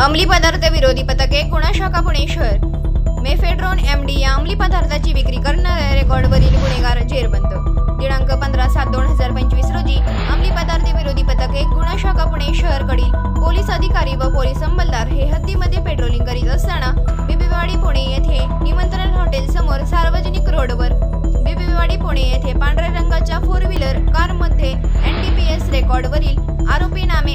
अंमली पदार्थ विरोधी पथके गुन्हा शाखा पुणे शहर? मेफेड्रॉन एम डी या अंमली पदार्थाची विक्री करणाऱ्या रेकॉर्डवरील गुन्हेगार जेरबंद. दिनांक पंधरा सात दोन हजार पंचवीस रोजी अंमली पदार्थ विरोधी पथके गुन्हा शाखा पुणे शहरकडील पोलीस अधिकारी व पोलीस अंमलदार हे हद्दीमध्ये पेट्रोलिंग करीत असताना बिबीवाडी पुणे येथे निमंत्रण हॉटेल समोर सार्वजनिक रोडवर बिबीवाडी पुणे येथे पांढऱ्या रंगाच्या फोर व्हीलर कारमध्ये एन डी पी एस रेकॉर्डवरील आरोपी नामे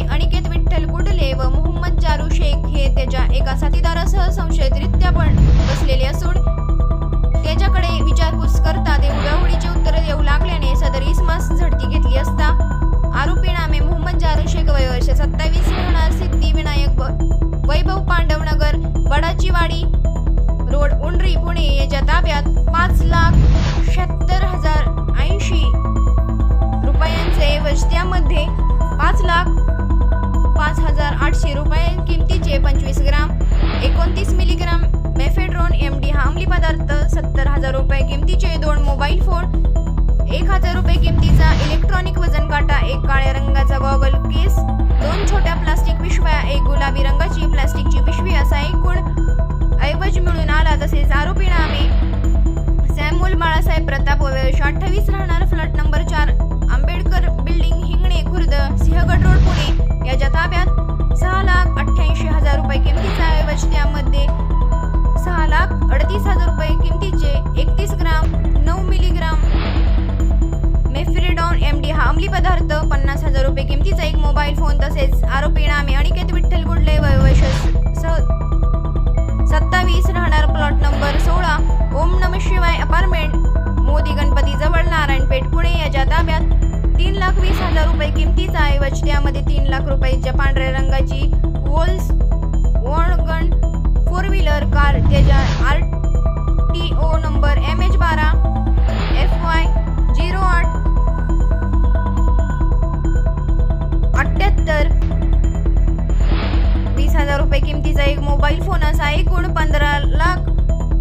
सत्तावीस होणार सिद्धिविनायक वैभव पांडवनगर वडाचीवाडी रोड उंडरी पुणे याच्या ताब्यात पाच लाख शहात्तर हजार ऐंशी रुपयांचे व त्यामध्ये पाच लाख पाच हजार आठशे रुपये किमतीचे पंचवीस ग्राम एकोणतीस मिलीग्राम मेफेड्रोन एम डी हा अंमली पदार्थ सत्तर हजार रुपये किमतीचे दोन मोबाईल फोन एक हजार रुपये किमतीचा इलेक्ट्रॉनिक वजन काटा एक काळ्या रंगाचा गॉगल केस दोन छोट्या प्लास्टिक पिशव्या एक गुलाबी रंगाची प्लास्टिकची पिशवी असा एकूण ऐवज मिळून आला तसेच आरोपी नामे सॅम्युल बाळासाहेब प्रताप व अठ्ठावीस राहणार. फ्लॅट नंबर चार आंबेडकर बिल्डिंग हिंगणे खुर्द सिंहगड रोड पुणे. या तसेच आरोपी नामे अनिकेत विठ्ठल गुडले वय वर्ष सत्तावीस राहणार प्लॉट नंबर सोळा. ओम नम शिवाय अपार्टमेंट मोदी गणपती जवळ नारायणपेठ पुणे. याच्या ताब्यात तीन लाख वीस हजार रुपये किमतीचा ऐवज त्यामध्ये तीन लाख रुपयाच्या पांढऱ्या रंगाची वोल्स एक मोबाईल फोन असा एकूण पंधरा लाख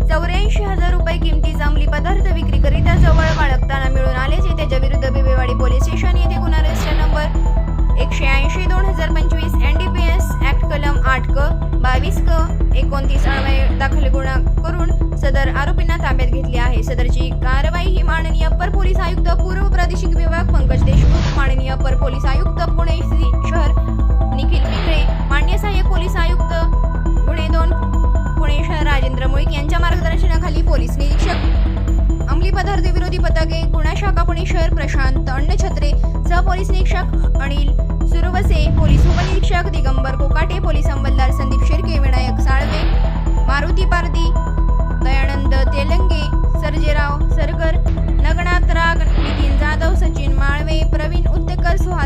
चौऱ्याऐंशी हजार रुपये किमतीचा अंमली पदार्थ विक्रीकरिता जवळ बाळगताना मिळून आल्याचे त्याच्या विरुद्ध बिबेवाडी पोलीस स्टेशन येथे गुन्हा रजिस्टर नंबर एकशे ऐंशी दोन हजार पंचवीस N D P S act कलम आठ क बावीस क एकोणतीस अन्वये दाखल गुन्हा करून सदर आरोपींना ताब्यात घेतली आहे. सदरची कारवाई ही माननीय अप्पर पोलीस आयुक्त पूर्व धरते विरोधी पथके गुन्हा शाखा पुणे शहर प्रशांत अण्णछत्रे सहपोलीस निरीक्षक अनिल सुरवसे पोलीस उपनिरीक्षक दिगंबर कोकाटे पोलीस अंमलदार संदीप शिर्के विनायक साळवे मारुती पारदी दयानंद तेलंगे सर्जेराव सरकर नगनाथ राग नितीन जाधव सचिन माळवे प्रवीण उत्तेकर सुहा